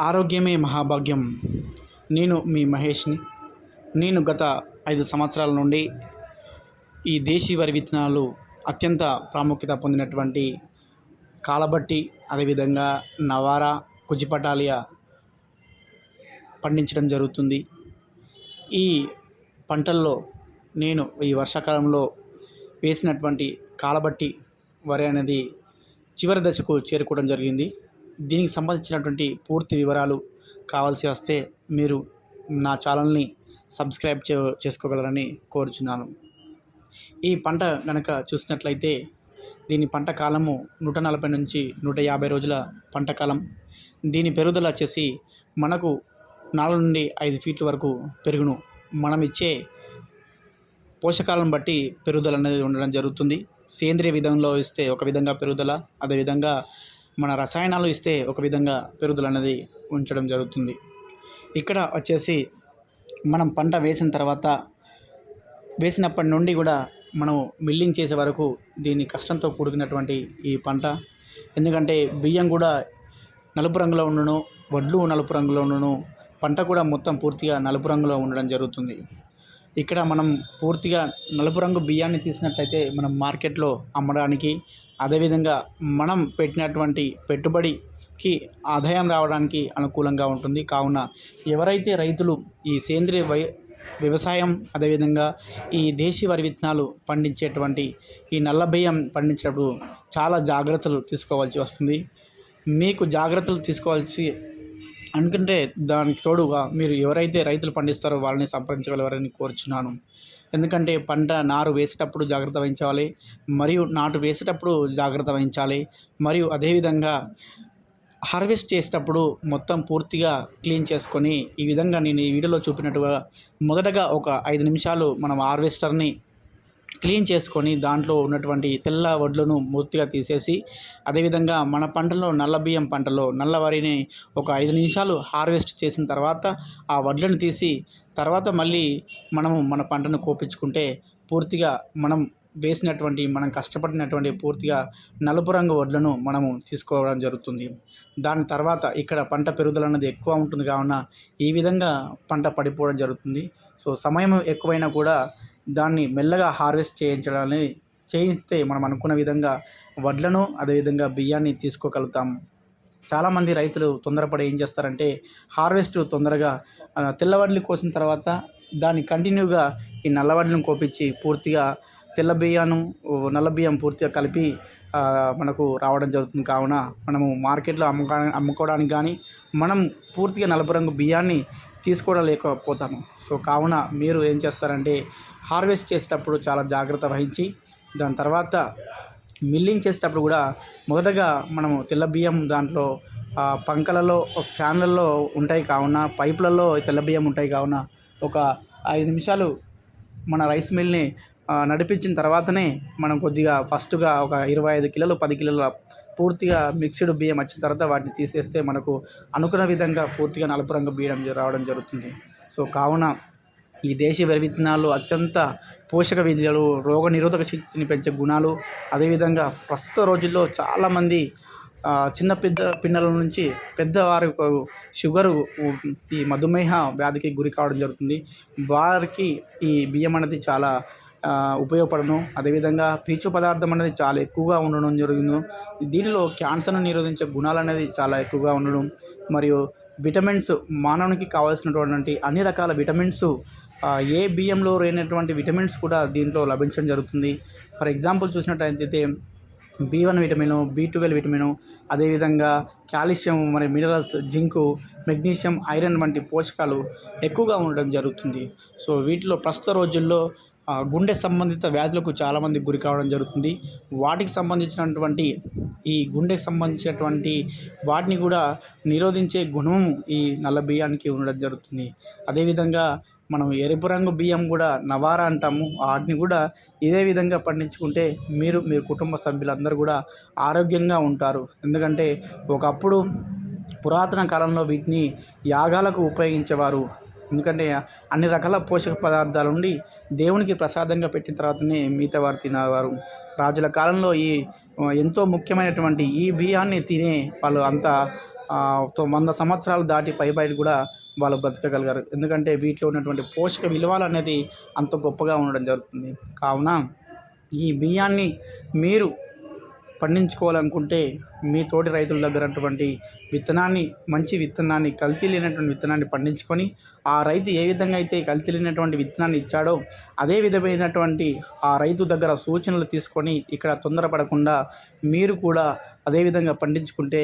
ఆరోగ్యమే మహాభాగ్యం. నేను మీ మహేష్ని. నేను గత ఐదు సంవత్సరాల నుండి ఈ దేశీ వరి విత్తనాలు అత్యంత ప్రాముఖ్యత పొందినటువంటి కాలబట్టి అదేవిధంగా నవారా కుజిపటాలియా పండించడం జరుగుతుంది. ఈ పంటల్లో నేను ఈ వర్షాకాలంలో వేసినటువంటి కాలబట్టి వరి అనేది చివరి దశకు చేరుకోవడం జరిగింది. దీనికి సంబంధించినటువంటి పూర్తి వివరాలు కావాల్సి వస్తే మీరు నా ఛానల్ని సబ్స్క్రైబ్ చే చేసుకోగలరని కోరుచున్నాను. ఈ పంట కనుక చూసినట్లయితే దీని పంట కాలము నూట నలభై నుంచి నూట యాభై రోజుల పంట కాలం. దీని పెరుగుదల వచ్చేసి మనకు నాలుగు నుండి ఐదు ఫీట్ల వరకు పెరుగును. మనం ఇచ్చే పోషకాలను బట్టి పెరుగుదల అనేది ఉండడం జరుగుతుంది. సేంద్రియ విధంలో ఇస్తే ఒక విధంగా పెరుగుదల అదేవిధంగా మన రసాయనాలు ఇస్తే ఒక విధంగా పెరుగుదల అనేది ఉంచడం జరుగుతుంది. ఇక్కడ వచ్చేసి మనం పంట వేసిన తర్వాత వేసినప్పటి నుండి కూడా మనం మిల్లింగ్ చేసే వరకు దీని కష్టంతో కూడుకున్నటువంటి ఈ పంట. ఎందుకంటే బియ్యం కూడా నలుపు రంగులో ఉండను వడ్లు నలుపు రంగులో ఉండను పంట కూడా మొత్తం పూర్తిగా నలుపు రంగులో ఉండడం జరుగుతుంది. ఇక్కడ మనం పూర్తిగా నలుపు రంగు బియ్యాన్ని తీసినట్లయితే మనం మార్కెట్లో అమ్మడానికి అదేవిధంగా మనం పెట్టినటువంటి పెట్టుబడికి ఆదాయం రావడానికి అనుకూలంగా ఉంటుంది. కావున ఎవరైతే రైతులు ఈ సేంద్రియ వై వ్యవసాయం అదేవిధంగా ఈ దేశీ వరి విత్తనాలు పండించేటువంటి ఈ నల్ల బియ్యం పండించేటప్పుడు చాలా జాగ్రత్తలు తీసుకోవాల్సి వస్తుంది. మీకు జాగ్రత్తలు తీసుకోవాల్సి అనుకుంటే దానికి తోడుగా మీరు ఎవరైతే రైతులు పండిస్తారో వాళ్ళని సంప్రదించగలవారని కోరుచున్నాను. ఎందుకంటే పంట నారు వేసేటప్పుడు జాగ్రత్త వహించాలి మరియు నాటు వేసేటప్పుడు జాగ్రత్త వహించాలి మరియు అదేవిధంగా హార్వెస్ట్ చేసేటప్పుడు మొత్తం పూర్తిగా క్లీన్ చేసుకొని ఈ విధంగా నేను ఈ వీడియోలో చూపినట్టుగా మొదటగా ఒక ఐదు నిమిషాలు మనం హార్వెస్టర్ని క్లీన్ చేసుకొని దాంట్లో ఉన్నటువంటి తెల్ల వడ్లను పూర్తిగా తీసేసి అదేవిధంగా మన పంటలో నల్ల బియ్యం పంటలో నల్ల వరిని ఒక ఐదు నిమిషాలు హార్వెస్ట్ చేసిన తర్వాత ఆ వడ్లను తీసి తర్వాత మళ్ళీ మనము మన పంటను కోపించుకుంటే పూర్తిగా మనం వేసినటువంటి మనం కష్టపడినటువంటి పూర్తిగా నలుపు రంగు వడ్లను మనము తీసుకోవడం జరుగుతుంది. దాని తర్వాత ఇక్కడ పంట పెరుగుదల అనేది ఎక్కువ ఉంటుంది కావున ఈ విధంగా పంట పడిపోవడం జరుగుతుంది. సో సమయం ఎక్కువైనా కూడా దాన్ని మెల్లగా హార్వెస్ట్ చేయించడం అనేది చేయిస్తే మనం అనుకున్న విధంగా వడ్లను అదేవిధంగా బియ్యాన్ని తీసుకోగలుగుతాం. చాలామంది రైతులు తొందరపడి ఏం చేస్తారంటే హార్వెస్ట్ తొందరగా తెల్లవడ్లు కోసిన తర్వాత దాన్ని కంటిన్యూగా ఈ నల్లవడ్లను కోపించి పూర్తిగా తెల్ల బియ్యాను నల్ల బియ్యం పూర్తిగా కలిపి మనకు రావడం జరుగుతుంది. కావున మనము మార్కెట్లో అమ్ముకా అమ్ముకోవడానికి కానీ మనం పూర్తిగా నలుపు రంగు బియ్యాన్ని తీసుకోవలేకపోతాము సో కావున మీరు ఏం చేస్తారంటే హార్వెస్ట్ చేసేటప్పుడు చాలా జాగ్రత్త వహించి దాని తర్వాత మిల్లింగ్ చేసేటప్పుడు కూడా మొదటగా మనము తెల్ల బియ్యం దాంట్లో పంకలలో ఫ్యాన్లలో ఉంటాయి. కావున పైపులలో తెల్ల బియ్యం ఉంటాయి. కావున ఒక ఐదు నిమిషాలు మన రైస్ మిల్ని నడిపించిన తర్వాతనే మనం కొద్దిగా ఫస్ట్గా ఒక ఇరవై ఐదు కిలోలు పది కిలోల పూర్తిగా మిక్స్డ్ బియ్యం వచ్చిన తర్వాత వాటిని తీసేస్తే మనకు అనుకున్న విధంగా పూర్తిగా నలుపు రంగు బియ్యం రావడం జరుగుతుంది. సో కావున ఈ దేశీయ వరి విత్తనాలు అత్యంత పోషక విలువలు రోగ నిరోధక శక్తిని పెంచే గుణాలు అదేవిధంగా ప్రస్తుత రోజుల్లో చాలామంది చిన్న పెద్ద పిన్నల నుంచి పెద్దవారి షుగరు ఈ మధుమేహ వ్యాధికి గురి కావడం జరుగుతుంది. వారికి ఈ బియ్యం అనేది చాలా ఉపయోగపడను. అదేవిధంగా పీచు పదార్థం అనేది చాలా ఎక్కువగా ఉండడం జరుగును. దీనిలో క్యాన్సర్ను నిరోధించే గుణాలు అనేది చాలా ఎక్కువగా ఉండడం. మరియు విటమిన్స్ మానవునికి కావాల్సినటువంటి అన్ని రకాల విటమిన్స్ ఏ బియ్యంలో లేనటువంటి విటమిన్స్ కూడా దీంట్లో లభించడం జరుగుతుంది. ఫర్ ఎగ్జాంపుల్ చూసినట్టయితే B one vitamin B twelve vitamin అదేవిధంగా కాల్షియం మరి మినరల్స్ జింకు మెగ్నీషియం ఐరన్ వంటి పోషకాలు ఎక్కువగా ఉండడం జరుగుతుంది. సో వీటిలో ప్రస్తుత రోజుల్లో గుండె సంబంధిత వ్యాధులకు చాలామంది గురి కావడం జరుగుతుంది. వాటికి సంబంధించినటువంటి ఈ గుండెకి సంబంధించినటువంటి వాటిని కూడా నిరోధించే గుణం ఈ నల్ల బియ్యానికి ఉండడం జరుగుతుంది. అదేవిధంగా మనం ఎరుపు రంగు బియ్యం కూడా నవారా అంటాము. వాటిని కూడా ఇదే విధంగా పండించుకుంటే మీరు మీ కుటుంబ సభ్యులందరూ కూడా ఆరోగ్యంగా ఉంటారు. ఎందుకంటే ఒకప్పుడు పురాతన కాలంలో వీటిని యాగాలకు ఉపయోగించేవారు. ఎందుకంటే అన్ని రకాల పోషక పదార్థాలు ఉండి దేవునికి ప్రసాదంగా పెట్టిన తర్వాతనే మిగతా వారు తినేవారు. రాజుల కాలంలో ఈ ఎంతో ముఖ్యమైనటువంటి ఈ బియ్యాన్ని తినే వాళ్ళు అంత వంద సంవత్సరాలు దాటి పైబడి కూడా వాళ్ళు బ్రతకగలిగారు ఎందుకంటే వీటిలో ఉన్నటువంటి పోషక విలువలు అనేది అంత గొప్పగా ఉండడం జరుగుతుంది. కావున ఈ బియ్యాన్ని మీరు పండించుకోవాలనుకుంటే మీ తోటి రైతుల దగ్గర అటువంటి విత్తనాన్ని మంచి విత్తనాన్ని కల్తీ లేనటువంటి విత్తనాన్ని పండించుకొని ఆ రైతు ఏ విధంగా అయితే కల్తీ లేనటువంటి విత్తనాన్ని ఇచ్చాడో అదే విధమైనటువంటి ఆ రైతు దగ్గర సూచనలు తీసుకొని ఇక్కడ తొందరపడకుండా మీరు కూడా అదే విధంగా పండించుకుంటే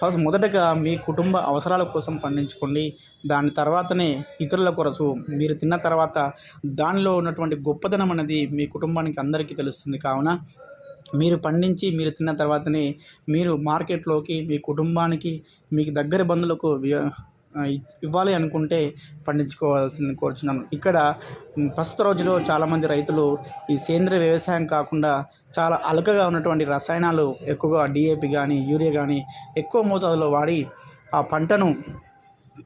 ఫస్ట్ మొదటగా మీ కుటుంబ అవసరాల కోసం పండించుకోండి. దాని తర్వాతనే ఇతరుల కొరకు మీరు తిన్న తర్వాత దానిలో ఉన్నటువంటి గొప్పతనం అనేది మీ కుటుంబానికి అందరికీ తెలుస్తుంది. కావున మీరు పండించి మీరు తిన్న తర్వాతనే మీరు మార్కెట్లోకి మీ కుటుంబానికి మీకు దగ్గర బంధువులకు ఇవ్వాలి అనుకుంటే పండించుకోవాల్సింది కోరుచున్నాను. ఇక్కడ ప్రస్తుత రోజుల్లో చాలామంది రైతులు ఈ సేంద్రియ వ్యవసాయం కాకుండా చాలా అలకగా ఉన్నటువంటి రసాయనాలు ఎక్కువగా డిఏపి కానీ యూరియా కానీ ఎక్కువ మోతాదులో వాడి ఆ పంటను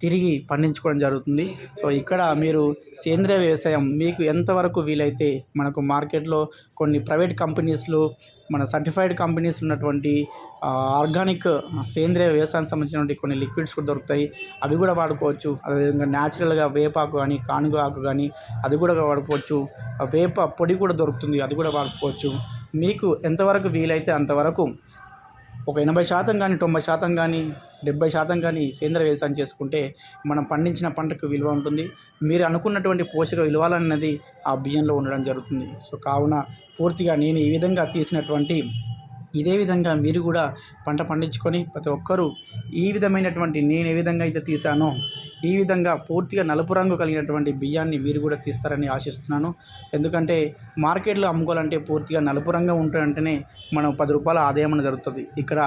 తిరిగి పండించుకోవడం జరుగుతుంది. సో ఇక్కడ మీరు సేంద్రియ వ్యవసాయం మీకు ఎంతవరకు వీలైతే మనకు మార్కెట్లో కొన్ని ప్రైవేట్ కంపెనీస్లు మన సర్టిఫైడ్ కంపెనీస్ ఉన్నటువంటి ఆర్గానిక్ సేంద్రియ వ్యవసాయానికి సంబంధించినటువంటి కొన్ని లిక్విడ్స్ కూడా దొరుకుతాయి. అవి కూడా వాడుకోవచ్చు. అదేవిధంగా న్యాచురల్గా వేపాకు కానీ కానుగ ఆకు కానీ అది కూడా వాడుకోవచ్చు. వేప పొడి కూడా దొరుకుతుంది. అది కూడా వాడుకోవచ్చు. మీకు ఎంతవరకు వీలైతే అంతవరకు ఒక ఎనభై శాతం కానీ తొంభై శాతం కానీ డెబ్బై శాతం కానీ సేంద్ర వ్యవసాయం చేసుకుంటే మనం పండించిన పంటకు విలువ ఉంటుంది. మీరు అనుకున్నటువంటి పోషక విలువలన్నది ఆ బియ్యంలో ఉండడం జరుగుతుంది. సో కావున పూర్తిగా నేను ఈ విధంగా తీసినటువంటి ఇదే విధంగా మీరు కూడా పంట పండించుకొని ప్రతి ఒక్కరూ ఈ విధమైనటువంటి నేను ఏ విధంగా అయితే తీసానో ఈ విధంగా పూర్తిగా నలుపు రంగు కలిగినటువంటి బియ్యాన్ని మీరు కూడా తీస్తారని ఆశిస్తున్నాను. ఎందుకంటే మార్కెట్లో అమ్ముకోవాలంటే పూర్తిగా నలుపు రంగు ఉంటుందంటేనే మనం పది రూపాయల ఆదాయం అనేది జరుగుతుంది. ఇక్కడ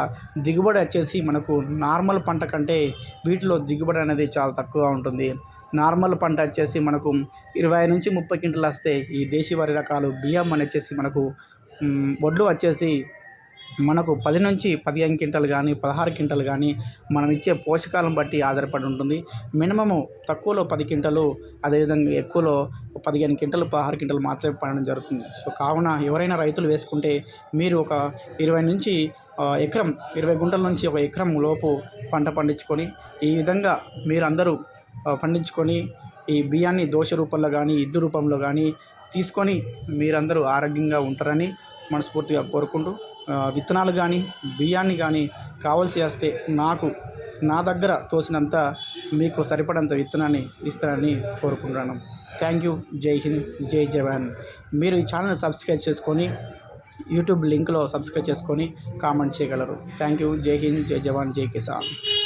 దిగుబడి వచ్చేసి మనకు నార్మల్ పంట కంటే వీటిలో దిగుబడి అనేది చాలా తక్కువగా ఉంటుంది. నార్మల్ పంట వచ్చేసి మనకు ఇరవై నుంచి ముప్పై క్వింటలు వస్తే ఈ దేశీ వరి రకాలు బియ్యం అని వచ్చేసి మనకు వడ్లు వచ్చేసి మనకు పది నుంచి పదిహేను క్వింటలు కానీ పదహారు క్వింటలు కానీ మనం ఇచ్చే పోషకాలను బట్టి ఆధారపడి ఉంటుంది. మినిమము తక్కువలో పది క్వింటలు అదేవిధంగా ఎక్కువలో పదిహేను క్వింటలు పదహారు క్వింటలు మాత్రమే పండడం జరుగుతుంది. సో కావున ఎవరైనా రైతులు వేసుకుంటే మీరు ఒక ఇరవై నుంచి ఎకరం ఇరవై గుంటల నుంచి ఒక ఎకరం లోపు పంట పండించుకొని ఈ విధంగా మీరందరూ పండించుకొని ఈ బియ్యాన్ని దోశ రూపంలో కానీ ఇడ్డు రూపంలో కానీ తీసుకొని మీరందరూ ఆరోగ్యంగా ఉంటారని మనస్ఫూర్తిగా కోరుకుంటూ విత్తనాలు కానీ బియ్యాన్ని కానీ కావాల్సి వస్తే నాకు నా దగ్గర తోసినంత మీకు సరిపడంత విత్తనాన్ని ఇస్తారని కోరుకుంటున్నాను. Thank you. జై హింద్. జై జవాన్. మీరు ఈ ఛానల్ సబ్స్క్రైబ్ చేసుకొని యూట్యూబ్ లింక్లో సబ్స్క్రైబ్ చేసుకొని కామెంట్ చేయగలరు. Thank you. జై హింద్. జై జవాన్. జై కిసాన్.